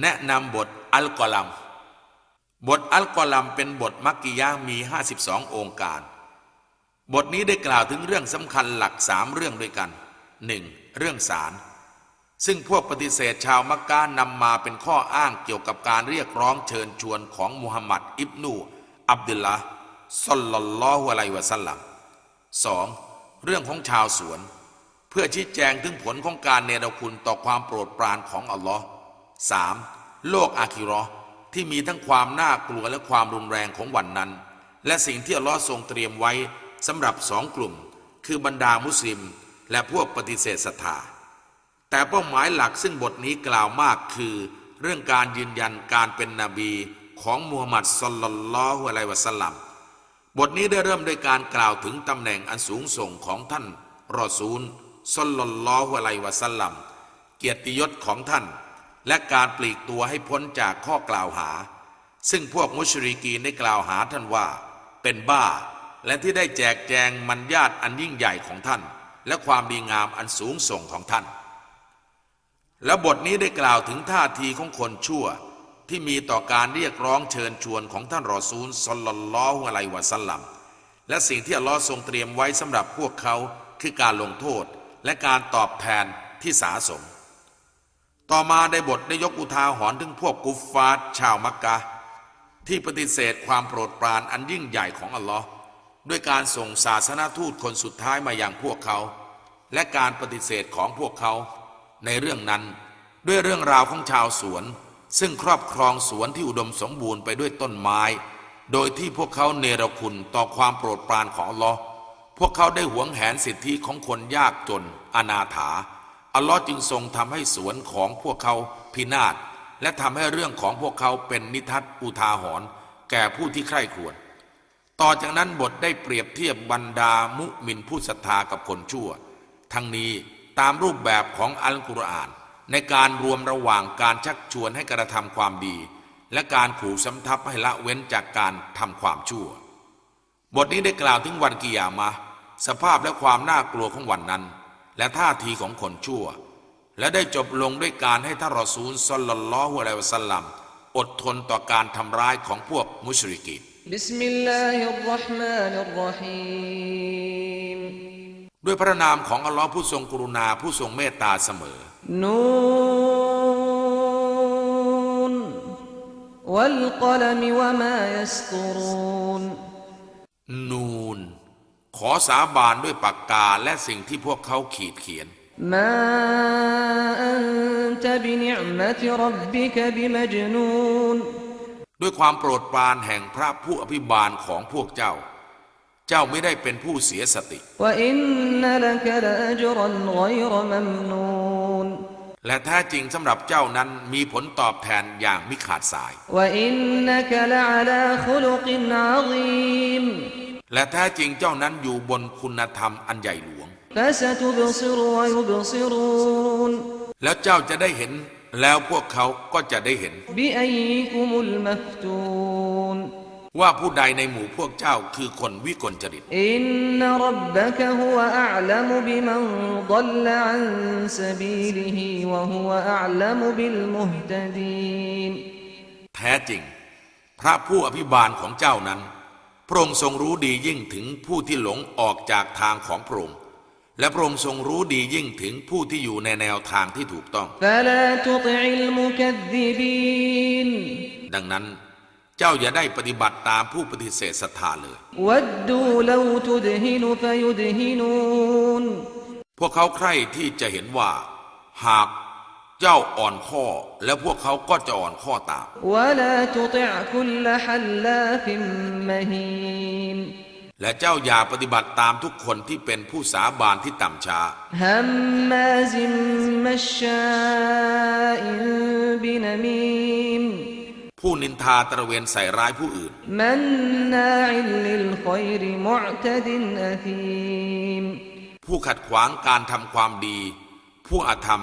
แนะนำบทอัลกอลัม บทอัลกอลัมเป็นบทมักกิยะห์มี 52 องค์การ บทนี้ได้กล่าวถึงเรื่องสำคัญหลักสามเรื่องด้วยกัน 1. เรื่องศาลซึ่งพวกปฏิเสธชาวมักกะนำมาเป็นข้ออ้างเกี่ยวกับการเรียกร้องเชิญชวนของมุฮัมมัดอิบนู อับดุลละซลลัลลอฮุอะลัยฮิวะสัลลัม 2. เรื่องของชาวสวน เพื่อชี้แจงถึงผลของการเนรคุณต่อความโปรดปรานของอัลลอฮ์ 3. โลกอาคิราะห์ที่มีทั้งความน่ากลัวและความรุนแรงของวันนั้น และสิ่งที่อัลลอฮ์ทรงเตรียมไว้สำหรับสองกลุ่ม คือบรรดามุสลิม และพวกปฏิเสธศรัทธาแต่เป้าหมายหลักซึ่งบทนี้กล่าวมากคือ เรื่องการยืนยันการเป็นนบีของมูฮัมมัดสลลัลลอฮุอะลัยวะสัลลัมบทนี้ได้เริ่มด้วยการกล่าวถึงตำแหน่งอันสูงส่งของท่านรอซูลสลลัลลอฮุอะลัยวะสัลลัมเกียรติยศของท่าน และการปลีกตัวให้พ้นจากข้อกล่าวหา ซึ่งพวกมุชริกีได้กล่าวหาท่านว่า เป็นบ้า และที่ได้แจกแจงมันญาติอันยิ่งใหญ่ของท่าน และความดีงามอันสูงส่งของท่าน และบทนี้ได้กล่าวถึงท่าทีของคนชั่ว ที่มีต่อการเรียกร้องเชิญชวนของท่านรอซูลสลลลลอฮุอะลัยวะสัลลัมและสิ่งที่อัลลอฮ์ทรงเตรียมไว้สำหรับพวกเขาคือการลงโทษและการตอบแทนที่สาสม ต่อมาได้บทได้ยกอุทาหรณ์ถึงพวกกุฟฟาร์ชาวมักกะ ที่ปฏิเสธความโปรดปรานอันยิ่งใหญ่ของอัลลอฮ์ด้วยการส่งศาสนาทูตคนสุดท้ายมาอย่างพวกเขา และการปฏิเสธของพวกเขา ในเรื่องนั้น ด้วยเรื่องราวของชาวสวน ซึ่งครอบครองสวนที่อุดมสมบูรณ์ไปด้วยต้นไม้ โดยที่พวกเขาเนรคุณต่อความโปรดปรานของอัลลอฮ์พวกเขาได้หวงแหนสิทธิของคนยากจน อนาถา อัลลอฮ์จึงทรงทำให้สวนของพวกเขาพินาศและทำให้เรื่องของพวกเขาเป็นนิทัศอุทาหรณ์แก่ผู้ที่ใคร่ควญต่อจากนั้นบทได้เปรียบเทียบบรรดามุมินผู้ศรัทธากับคนชั่ว ทั้งนี้ตามรูปแบบของอัลกุรอาน ในการรวมระหว่างการชักชวนให้กระทำความดี และการขู่สำทับให้ละเว้นจากการทำความชั่ว บทนี้ได้กล่าวถึงวันกิยามะ สภาพและความน่ากลัวของวันนั้น และท่าทีของคนชั่ว และได้จบลงด้วยการให้ท่านรอซูลสลลัลลอฮุอะลัยวะสัลลัมอดทนต่อการทำร้ายของพวกมุชริกีบิสมิลลาฮิรราะห์มานิรรฮีมด้วยพระนามของอัลลอฮ์ผู้ทรงกรุณาผู้ทรงเมตตาเสมอนนวัลกลมวะมายัสตุรูนนูน ขอสาบานด้วยปากกาและสิ่งที่พวกเขาขีดเขียนมาอบนมตรบบิกบิมจนูนด้วยความโปรดปรานแห่งพระผู้อภิบาลของพวกเจ้า เจ้าไม่ได้เป็นผู้เสียสติว่าอินนัลกะลาจรันไกรมัมนูนและแท้จริงสำหรับเจ้านั้นมีผลตอบแทนอย่างมิขาดสาย และแท้จริงเจ้านั้นอยู่บนคุณธรรมอันใหญ่หลวง แล้วเจ้าจะได้เห็น แล้วพวกเขาก็จะได้เห็น ว่าผู้ใดในหมู่พวกเจ้าคือคนวิกลจริตแท้จริง พระผู้อภิบาลของเจ้านั้น พระองค์ทรงรู้ดียิ่งถึงผู้ที่หลงออกจากทางของพระองค์ และพระองค์ทรงรู้ดียิ่งถึงผู้ที่อยู่ในแนวทางที่ถูกต้อง ดังนั้น เจ้าอย่าได้ปฏิบัติตามผู้ปฏิเสธศรัทธาเลย พวกเขาใคร่ที่จะเห็นว่า หาก เจ้าอ่อนข้อและพวกเขาก็จะอ่อนข้อตามและเจ้าอย่าปฏิบัติตามทุกคนที่เป็นผู้สาบานที่ต่ำช้าผู้นินทาตระเวนใส่ร้ายผู้อื่นผู้ขัดขวางการทำความดี ผู้อาธรรม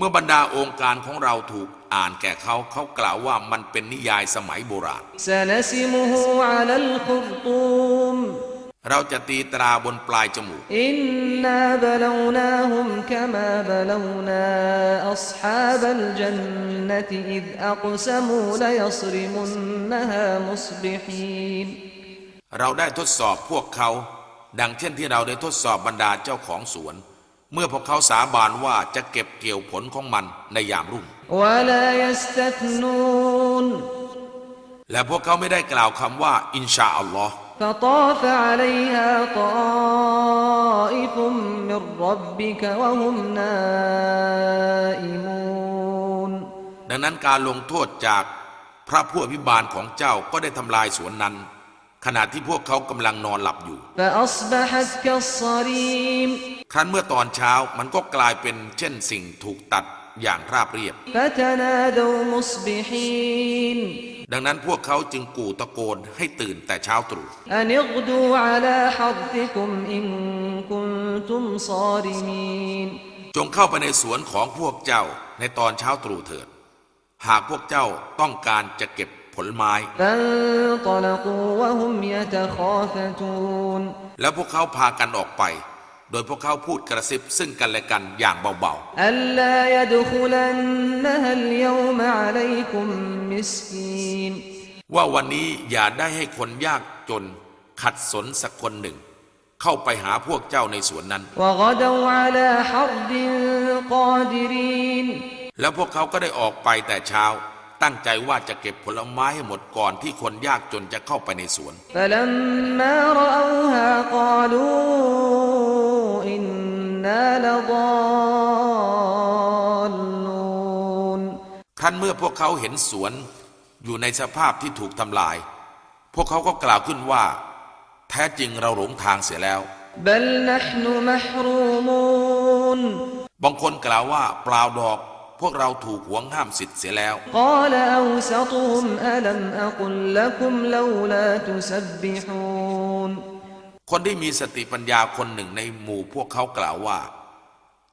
เมื่อบรรดาองค์การของเราถูกอ่านแก่เขาเขากล่าวว่ามันเป็นนิยายสมัยโบราณเราจะตีตราบนปลายจมูกอินเราได้ทดสอบพวกเขา ดังเช่นที่เราได้ทดสอบบรรดาเจ้าของสวน เมื่อพวกเขาสาบานว่าจะเก็บเกี่ยวผลของมันในยามรุ่ง ولا يستثنون และพวกเขาไม่ได้กล่าวคำว่า อินชาอัลลอฮ์ فطاف عليها طائف من ربك وهم نائمون ดังนั้นการลงโทษจากพระผู้อภิบาลของเจ้าก็ได้ทำลายสวนนั้น ขณะที่พวกเขากำลังนอนหลับอยู่ ครั้นเมื่อตอนเช้ามันก็กลายเป็นเช่นสิ่งถูกตัดอย่างราบเรียบ ดังนั้นพวกเขาจึงกู่ตะโกนให้ตื่นแต่เช้าตรู่จงเข้าไปในสวนของพวกเจ้าในตอนเช้าตรู่เถิด หากพวกเจ้าต้องการจะเก็บ ลไม้ แล้วพวกเขาพากันออกไป โดยพวกเขาพูดกระซิบซึ่งกันและกันอย่างเบาๆ ว่าวันนี้อย่าได้ให้คนยากจนขัดสนสักคนหนึ่งเข้าไปหาพวกเจ้าในสวนนั้น แล้วพวกเขาก็ได้ออกไปแต่เช้า ตั้งใจว่าจะเก็บผลไม้ให้หมดก่อนที่คนยากจนจะเข้าไปในสวนท่านเมื่อพวกเขาเห็นสวน อยู่ในสภาพที่ถูกทำลาย พวกเขาก็กล่าวขึ้นว่า แท้จริงเราหลงทางเสียแล้วบางคนกล่าวว่าเปล่าดอก พวกเราถูกหวงห้ามสิทธิ์เสียแล้ว คนที่มีสติปัญญาคนหนึ่งในหมู่พวกเขากล่าวว่า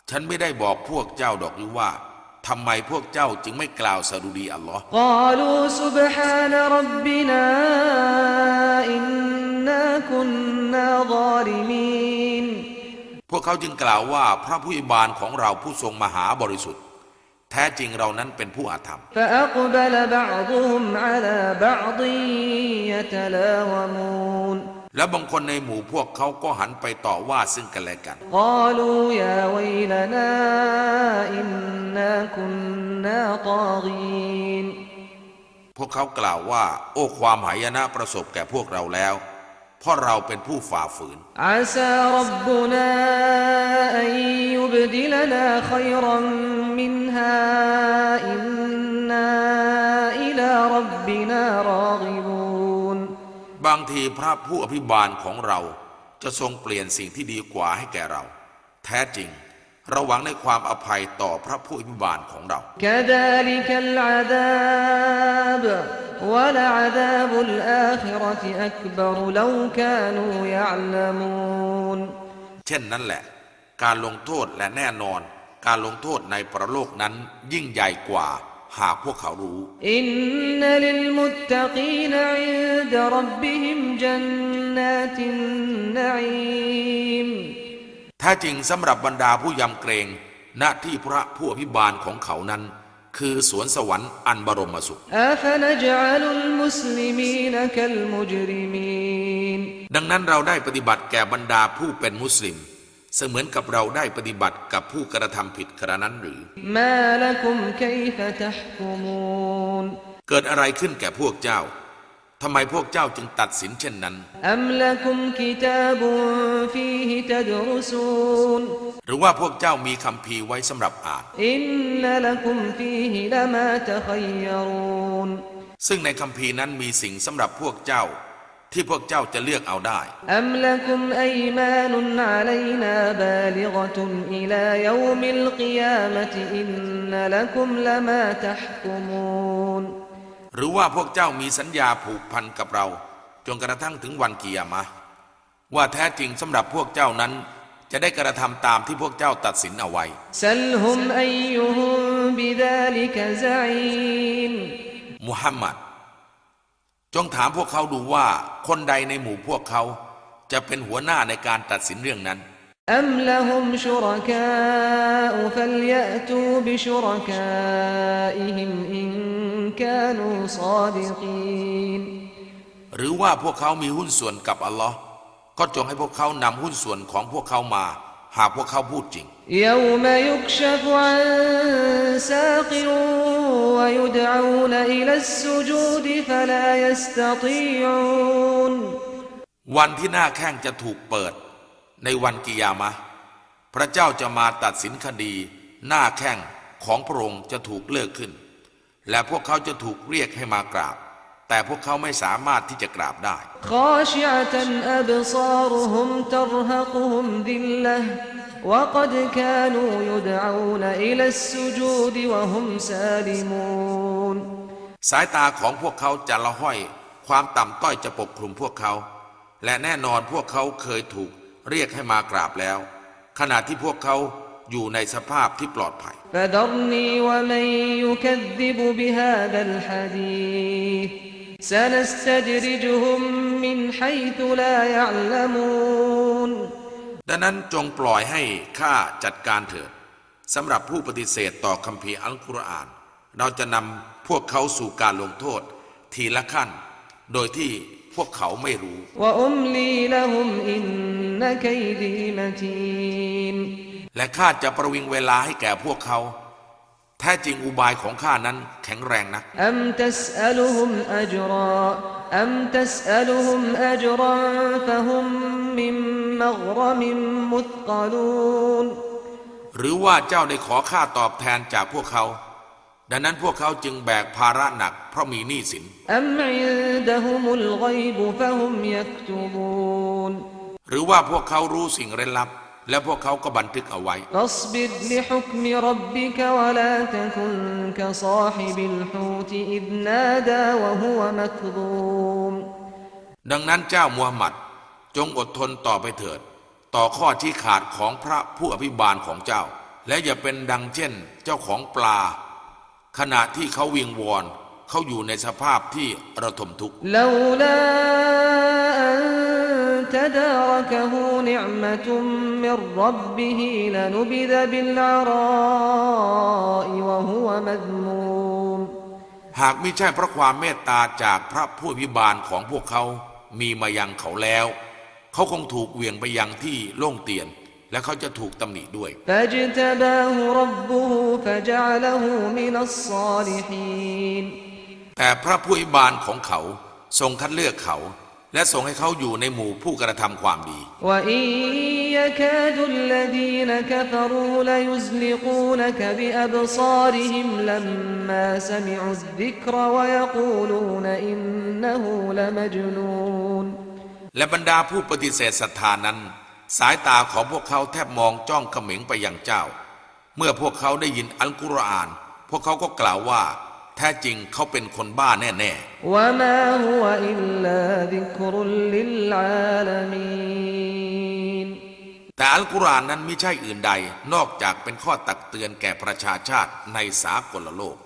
ฉันไม่ได้บอกพวกเจ้าดอกหรือว่าทำไมพวกเจ้าจึงไม่กล่าวสดุดีอัลลอฮ์พวกเขาจึงกล่าวว่าพระผู้อิบานของเราผู้ทรงมหาบริสุทธิ์ แท้จริงเรานั้นเป็นผู้อาธรรม และบางคนในหมู่พวกเขาก็หันไปต่อว่าซึ่งกันและกัน พวกเขากล่าวว่า โอ้ความหายนะประสบแก่พวกเราแล้วเพราะเราเป็นผู้ฝ่าฝืนอาซารับบนาอัยยุบดิลนาขยรัน منها إنا إلى ربنا راغبون บางทีพระผู้อภิบาลของเราจะทรงเปลี่ยนสิ่งที่ดีกว่าให้แก่เรา แท้จริงเราหวังในความอภัยต่อพระผู้อภิบาลของเรา كذلك العذاب ولعذاب الآخرة أكبر لو كانوا يعلمون เช่นนั้นแหละ การลงโทษและแน่นอน การลงโทษในประโลกนั้นยิ่งใหญ่กว่า หากพวกเขารู้ อินนลิลมุตตะกีนอินดรับบิฮิมจันนาตินนีมถ้าจริงสำหรับบรรดาผู้ยำเกรงณที่พระผู้อภิบาลของเขานั้น คือสวนสวรรค์อันบรมสุข ดังนั้นเราได้ปฏิบัติแก่บรรดาผู้เป็นมุสลิม เสมือนกับเราได้ปฏิบัติกับผู้กระทำผิดกระนั้นหรือเกิดอะไรขึ้นแก่พวกเจ้าทำไมพวกเจ้าจึงตัดสินเช่นนั้นหรือว่าพวกเจ้ามีคำพีไว้สำหรับอ่านซึ่งในคำพีนั้นมีสิ่งสำหรับพวกเจ้า ที่พวกเจ้าจะเลือกเอาได้หรือว่าพวกเจ้ามีสัญญาผูกพันกับเรา จนกระทั่งถึงวันกิยามะว่าแท้จริงสำหรับพวกเจ้านั้น จะได้กระทำตามที่พวกเจ้าตัดสินเอาไว้ซัลฮุมอยุมบิดาลิกซะอีมุฮัมมัด จงถามพวกเขาดูว่าคนใดในหมู่พวกเขา จะเป็นหัวหน้าในการตัดสินเรื่องนั้น أم لهم شركاء فليأتوا بشركائهم إن كانوا صادقين หรือว่าพวกเขามีหุ้นส่วนกับอัลลอฮ์ก็จงให้พวกเขานำหุ้นส่วนของพวกเขามา หากพวกเขาพูดจริงวันที่หน้าแข้งจะถูกเปิด ในวันกิยามะ พระเจ้าจะมาตัดสินคดี หน้าแข้งของพระองค์จะถูกเลิกขึ้น และพวกเขาจะถูกเรียกให้มากราบ แต่พวกเขาไม่สามารถที่จะกราบได้สายตาของพวกเขาจะละห้อย ความต่ำต้อยจะปกคลุมพวกเขา และแน่นอนพวกเขาเคยถูกเรียกให้มากราบแล้ว ขณะที่พวกเขา อยู่ในสภาพที่ปลอดภัย ดังนั้นจงปล่อยให้ข้าจัดการเถิดสำหรับผู้ปฏิเสธต่อคัมภีร์อัลกุรอาน เราจะนำพวกเขาสู่การลงโทษ ทีละขั้น โดยที่พวกเขาไม่รู้ และข้าจะประวิงเวลาให้แก่พวกเขา แท้จริงอุบายของข้านั้นแข็งแรงนะักหรือว่าเจ้าได้ขอข้าตอบแทนจากพวกเขา ดังนั้นพวกเขาจึงแบกภาระหนักเพราะมีหนี้สินหรือว่าพวกเขารู้สิ่งเร้นลับ และพวกเขาก็บันทึกเอาไว้ فاصبر لحكم ربك ولا تكن كصاحب الحوت إذ نادى وهو مكظوم ดังนั้นเจ้ามูฮัมหมัดจงอดทนต่อไปเถิด ต่อข้อที่ขาดของพระผู้อภิบาลของเจ้า และอย่าเป็นดังเช่นเจ้าของปลา ขณะที่เขาวิงวอนเขาอยู่ในสภาพที่ระทมทุกข์ لولا أن تداركه نعمة من ربه لنبذ بالعراء وهو مذموم หากไม่ใช่เพราะความเมตตาจากพระผู้อภิบาลของพวกเขามีมายังเขาแล้ว เขาคงถูกเหวี่ยงไปยังที่โล่งเตียน และเขาจะถูกตำหนิด้วย فاجتباه ربه فجعله من الصالحين แต่พระผู้อภิบาลของเขาทรงคัดเลือกเขา และทรงให้เขาอยู่ในหมู่ผู้กระทำความดีและบรรดาผู้ปฏิเสธศรัทธานั้น สายตาของพวกเขาแทบมองจ้องเขม็งไปยังเจ้า เมื่อพวกเขาได้ยินอัลกุรอาน พวกเขาก็กล่าวว่า แท้จริงเขาเป็นคนบ้าแน่ๆวะมาฮุวอิลลาดแต่อัลกุรอานนั้นไม่ใช่อื่นใด นอกจากเป็นข้อตักเตือนแก่ประชาชาติในสากลโลก